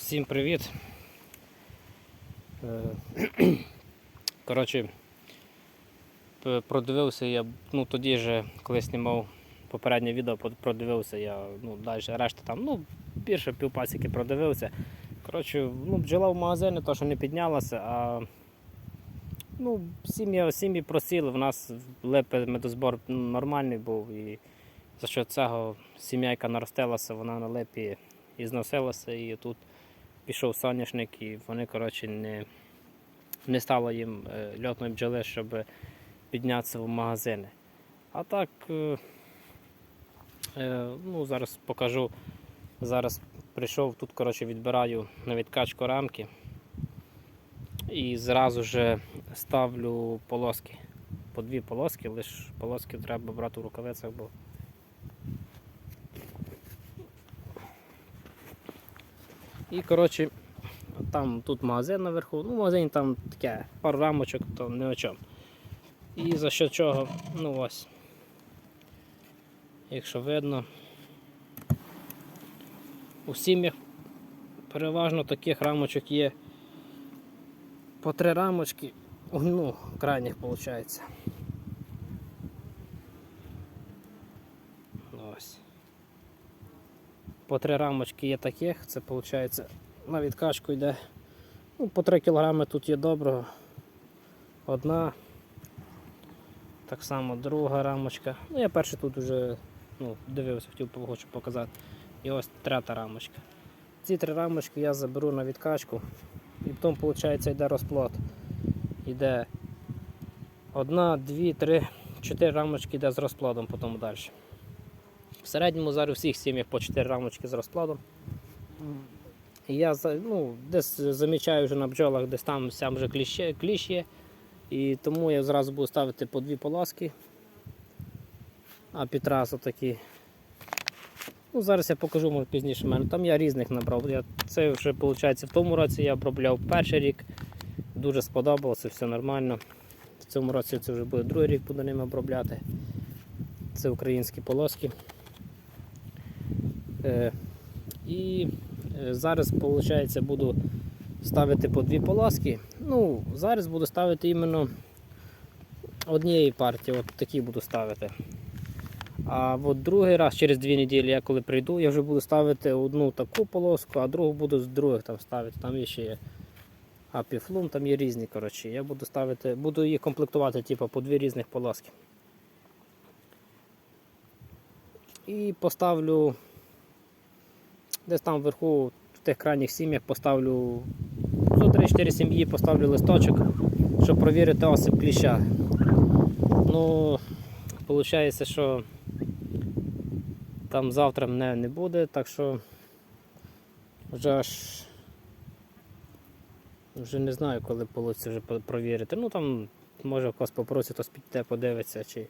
Всім привіт. Е, Коротше, продивився я, ну тоді же, коли знімав попереднє відео, продивився я, ну, далі решта там, ну, більше півпасіки продивився. Коротше, ну, бджола в магазині, то що не піднялася, а ну, сім'ї, сім'ї просіли, в нас липи медозбор нормальний був і за що цього сім'яйка наростилася, вона на липі і зносилася, і тут пішов соняшник, і вони коротше, не, не стало їм е, льотної бджоли, щоб піднятися в магазини. А так, е, е, ну, зараз покажу. Зараз прийшов, тут коротше, відбираю на відкачку рамки і зразу же ставлю полоски. По дві полоски, лише полоски треба брати в рукавицях, бо І коротше, там тут магазин наверху, ну в магазині там таке, пару рамочок, то не о чому. І за що чого, ну ось. Якщо видно, у сім'ях переважно таких рамочок є по три рамочки, ну, крайніх виходить. Ось. По три рамочки є таких, це виходить на відкачку йде. Ну, по 3 кг тут є доброго. Одна. Так само друга рамочка. Ну, я перший тут вже ну, дивився, хотів хочу показати. І ось третя рамочка. Ці три рамочки я заберу на відкачку. І потім, виходить, йде розплод. Йде одна, дві, три, чотири рамочки йде з розплодом потім далі. В середньому зараз у всіх сім'ях по 4 рамочки з розкладом. І я ну, десь замічаю вже на бджолах, десь там сям вже кліщ, є-. І тому я зразу буду ставити по дві полоски. А під раз. Ну, зараз я покажу може, пізніше. мене. Там я різних набрав. Я, це вже виходить в тому році я обробляв перший рік. Дуже сподобалося, все нормально. В цьому році це вже буде другий рік, буду ними обробляти. Це українські полоски. Е, і е, зараз, виходить, буду ставити по дві полоски. Ну, зараз буду ставити іменно однієї партії, от такі буду ставити. А от другий раз, через дві неділі, я коли прийду, я вже буду ставити одну таку полоску, а другу буду з других там ставити. Там є ще є апіфлум, там є різні. коротше. Я буду ставити, буду їх комплектувати типу, по дві різних полоски. І поставлю десь там вверху в тих крайніх сім'ях поставлю ну, 3-4 сім'ї поставлю листочок, щоб провірити осип кліща. Ну, виходить, що там завтра мене не буде, так що вже аж вже не знаю, коли вийде вже провірити. Ну там може когось попросить, хтось піде, подивиться, чи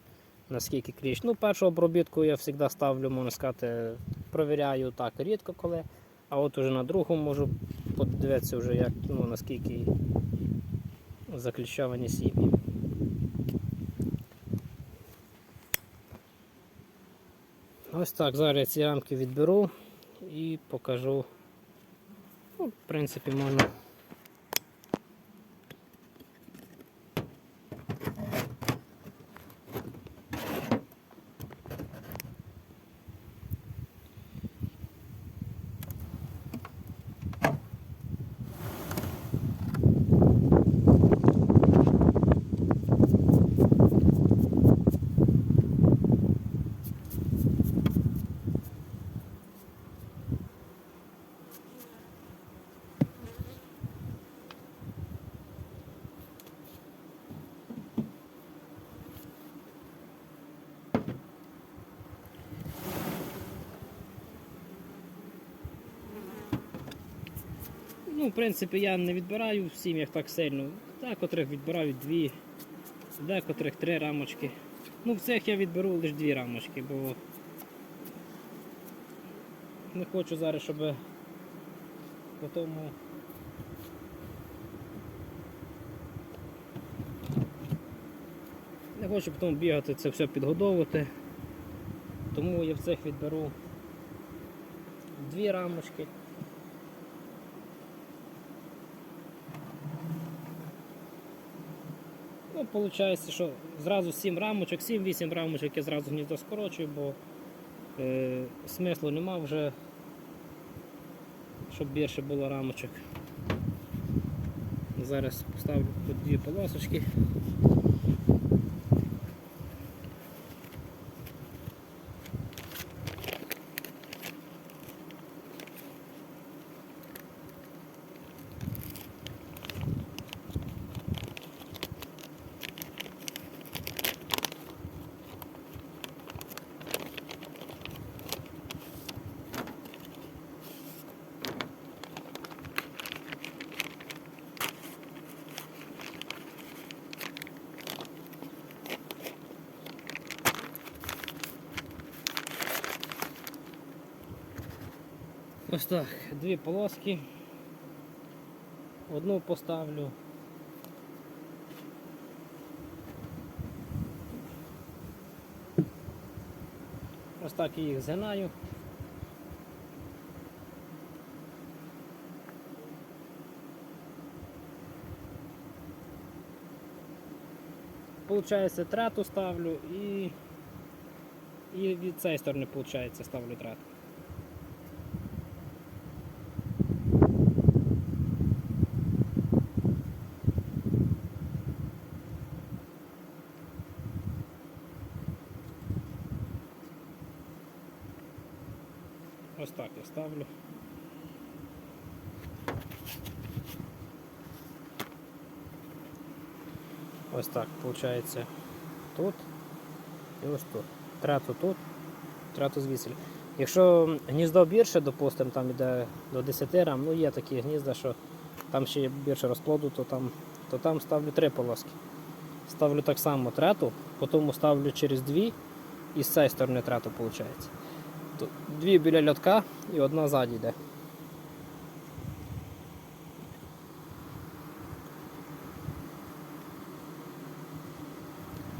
наскільки кліщ. Ну, першу обробітку я завжди ставлю, можна сказати, провіряю так рідко коли. А от уже на другу можу подивитися вже, як, ну, наскільки закліщовані сім'ї. Ось так, зараз я ці рамки відберу і покажу. Ну, в принципі, можна. Ну, в принципі, я не відбираю в сім'ях так сильно. Декотрих відбираю дві, декотрих три рамочки. Ну, в цих я відберу лише дві рамочки, бо не хочу зараз, щоб по тому. Не хочу потім бігати це все підгодовувати. Тому я в цих відберу дві рамочки. Виходить, що зразу 7 рамочок, 7-8 рамочок я зразу гніздо скорочую, бо е, смислу нема вже, щоб більше було рамочок. Зараз поставлю по дві полосочки. Ось так, дві полоски. Одну поставлю. Ось так я їх згинаю. Получається трету ставлю і, і від цієї сторони виходить ставлю трету. Ось так я ставлю. Ось так виходить тут і ось тут. Трету тут, трету звідси. Якщо гніздо більше, допустимо, там йде до 10 рам, ну є такі гнізда, що там ще більше розплоду, то там, то там ставлю три полоски. Ставлю так само трету, потім ставлю через дві і з цієї сторони трету виходить. Дві біля льотка і одна ззаді йде.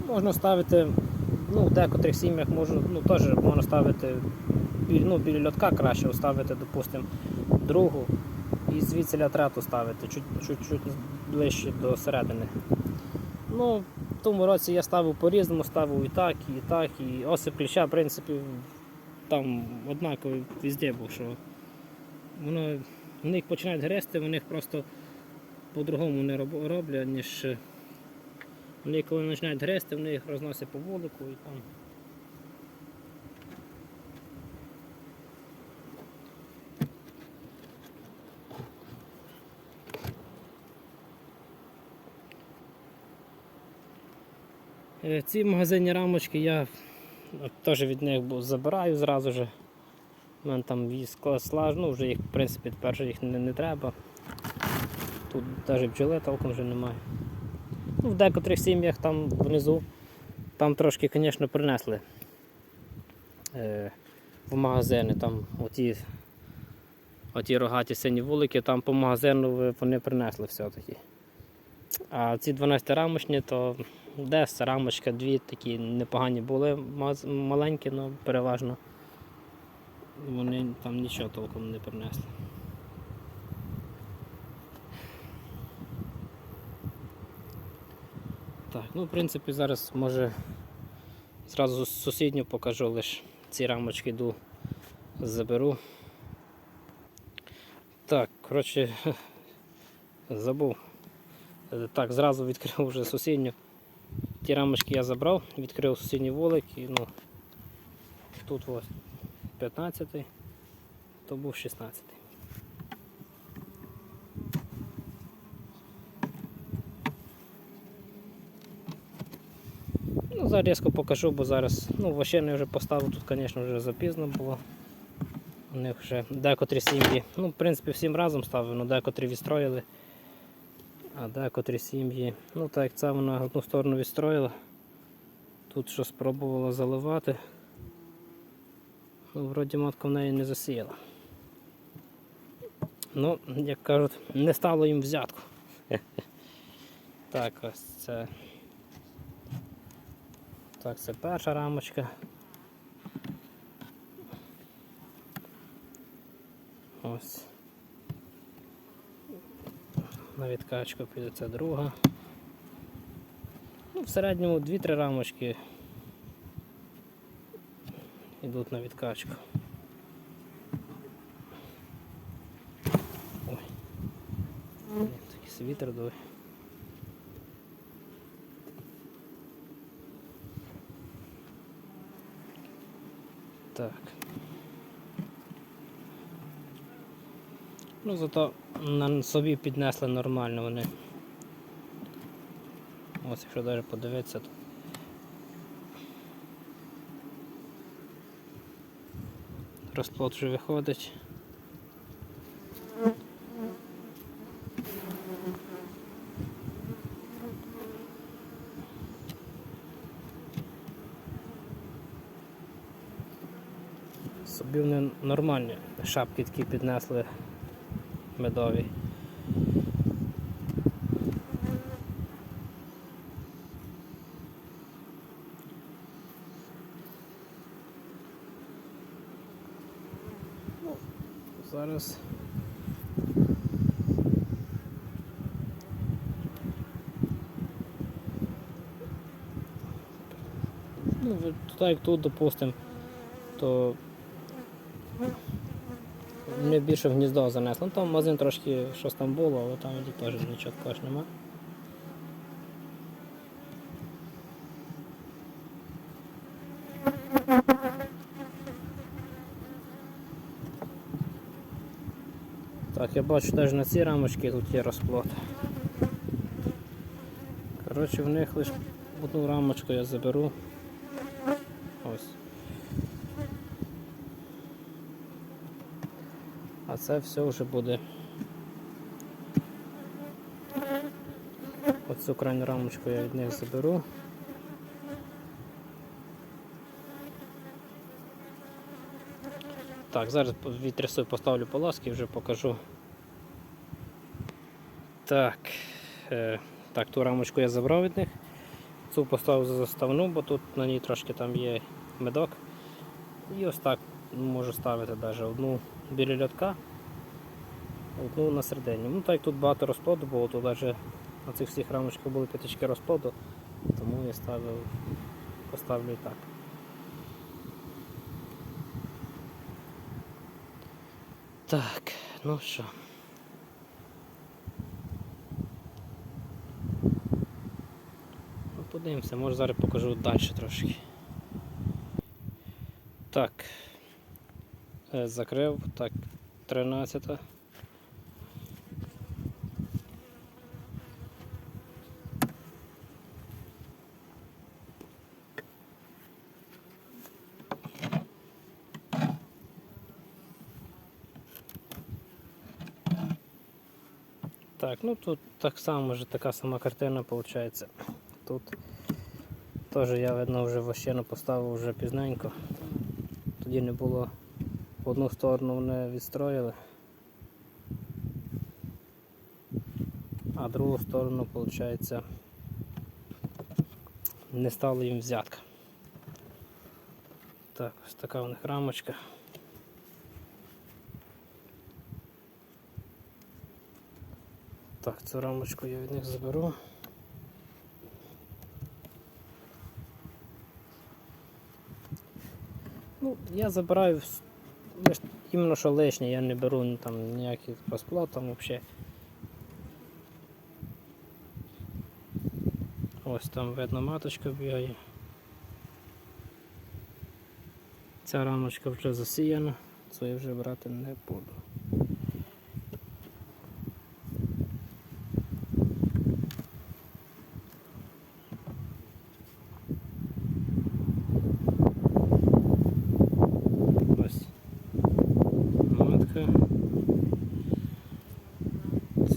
Можна ставити, ну, в декотрих сім'ях можна, ну, теж можна ставити ну, біля льотка краще ставити, допустимо, другу і звідси трету ставити, чуть-чуть ближче до середини. Ну, в тому році я ставив по-різному, ставив і так, і так, і оси кліща, в принципі, там однаково везде був, що воно вони їх починають гризти, вони їх просто по-другому не роблять, ніж е, вони коли починають гризти, вони їх розносять по вулику і там. Е, Ці магазинні рамочки я Теж від них забираю зразу же. У мене там слаж, ну вже їх в принципі тепер їх не, не треба. Тут навіть бджоли толком вже немає. Ну, в декотрих сім'ях там внизу там трошки, звісно, принесли е, в магазини. Там оті, оті рогаті сині вулики, там по магазину вони принесли все-таки. А ці 12 рамочні, то десь рамочка, дві такі непогані були, маленькі, але переважно вони там нічого толком не принесли. Так, ну в принципі зараз може зразу сусідню покажу лише ці рамочки йду заберу. Так, коротше, забув. Так, зразу відкрив вже сусідню. Ті рамочки я забрав, відкрив сусідній вулик і ну, тут ось 15, то був 16. Ну, зараз різко покажу, бо зараз ну, вощини вже поставив, тут, звісно, вже запізно було. У них вже декотрі сім'ї, ну, в принципі, всім разом ставив, але декотрі відстроїли. А декотрі сім'ї, ну так як це вона одну сторону відстроїла, тут що спробувала заливати, ну, вроді матка в неї не засіяла. Ну, як кажуть, не стало їм взятку. Так, ось це. Так, це перша рамочка. Ось. На відкачку піде це друга. Ну, в середньому 2-3 рамочки йдуть на відкачку. Ой. Такий світер дує. Так. Ну, зато на собі піднесли нормально вони. Ось якщо навіть подивитися, то розплод вже виходить. Собі вони нормальні шапки такі піднесли медові. Зараз. Ну, так як тут, допустимо, то Мені більше в гніздо занесло. Ну, там магазин трошки щось там було, але там теж нічого такого ж нема. Так, я бачу навіть на ці рамочки тут є розплод. Коротше, в них лише одну рамочку я заберу. Ось. А це все вже буде. Оцю крайню рамочку я від них заберу. Так, зараз відтрясу поставлю полоски і вже покажу. Так, е, так, ту рамочку я забрав від них. Цю поставив за заставну, бо тут на ній трошки там є медок. І ось так можу ставити навіть одну біля льотка, одну на середині. Ну так як тут багато розплоду було, то навіть на цих всіх рамочках були п'ятички розплоду, тому я ставив, поставлю і так. Так, ну що. Ну, подивимося, може зараз покажу далі трошки. Так. Е, Закрив, так, 13. Ну тут так само вже така сама картина виходить. Тут теж я видно вже вощину поставив вже пізненько. Тоді не було в одну сторону вони відстроїли, а другу сторону, виходить, не стало їм взятка. Так, ось така у них рамочка. Так, цю рамочку я від них заберу. Ну, я забираю іменно що лишнє, я не беру там ніяких розплат там взагалі. Ось там видно маточка бігає. Ця рамочка вже засіяна, цю я вже брати не буду. Ось матка.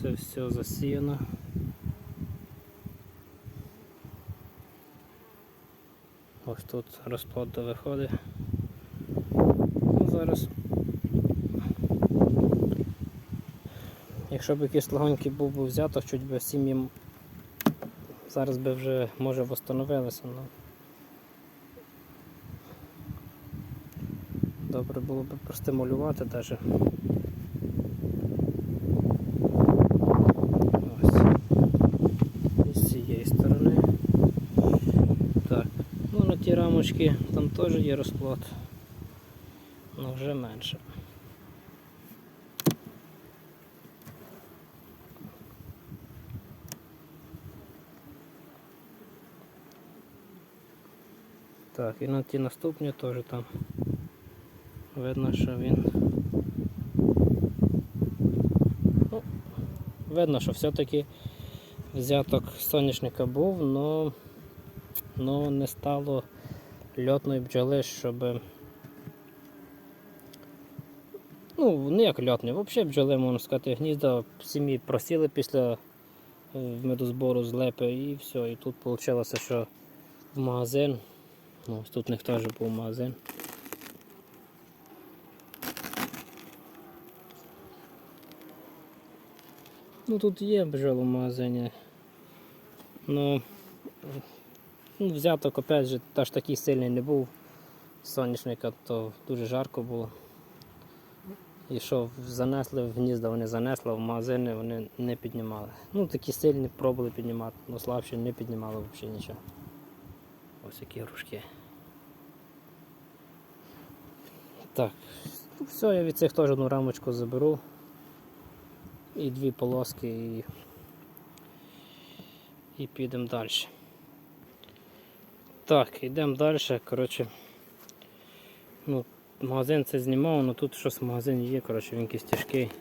Це все засіяно. Ось тут розплод виходить. Ну, зараз. Якщо б якийсь легонький був би взято, чуть би сім'ї зараз би вже може восстановилися. Ну. Добре було б простимулювати навіть. Ось. І з цієї сторони. Рамочки, там теж є розплод. але вже менше. Так, і на ті наступні теж там видно, що він. Ну, видно, що все-таки взяток соняшника був, але но не стало льотної бджоли, щоб. Ну, не як льотні, взагалі бджоли, можна сказати, гнізда сім'ї просіли після е, медозбору злепи і все. І тут вийшло, що в магазин. Ну, ось тут них теж був магазин. Ну тут є бджоли в магазині. Ну, ну взяток опять же теж такий сильний не був. Соняшника, то дуже жарко було. І що занесли в гнізда, вони занесли, в магазини вони не піднімали. Ну такі сильні пробували піднімати, але слабші не піднімали взагалі нічого. Ось які грушки. Так, ну все, я від цих теж одну рамочку заберу. І дві полоски і, і підемо далі. Так, йдемо далі. Коротше, ну, магазин це знімав, але тут щось в магазині є, коротше, він якийсь тяжкий.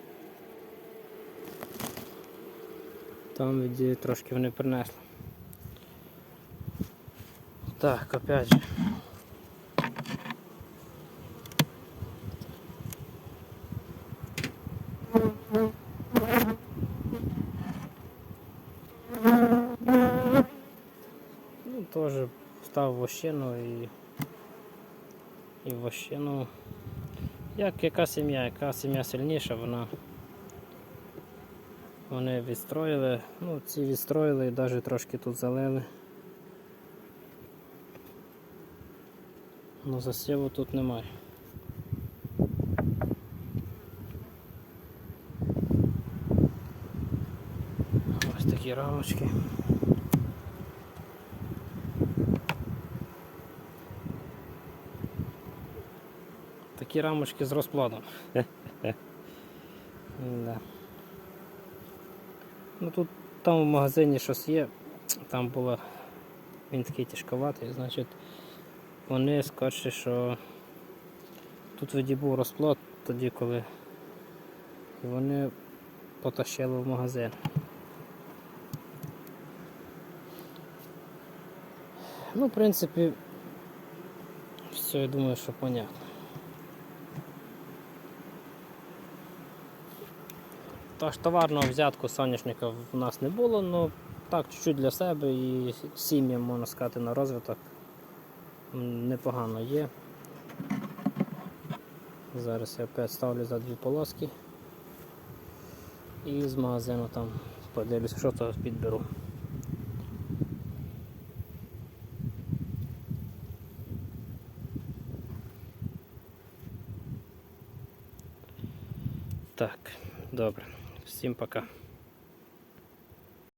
Там від трошки вони принесли. Так, опять же. Ну, теж став вощину і, і вощину. Як яка сім'я, яка сім'я сильніша, вона вони відстроїли, ну ці відстроїли і навіть трошки тут залили. Ну засіву тут немає. Ось такі рамочки. Такі рамочки з розплодом. да. Ну тут там в магазині щось є, там було він такий тяжковатий, значить вони скорше, що тут тоді був розплод тоді, коли вони потащили в магазин. Ну, в принципі, все, я думаю, що понятно. Товарного взятку соняшника в нас не було, ну так, чуть-чуть для себе і сім'ям, можна сказати, на розвиток непогано є. Зараз я опять ставлю за дві полоски і з магазину там подивлюся, що то підберу. Так, добре. Всім пока.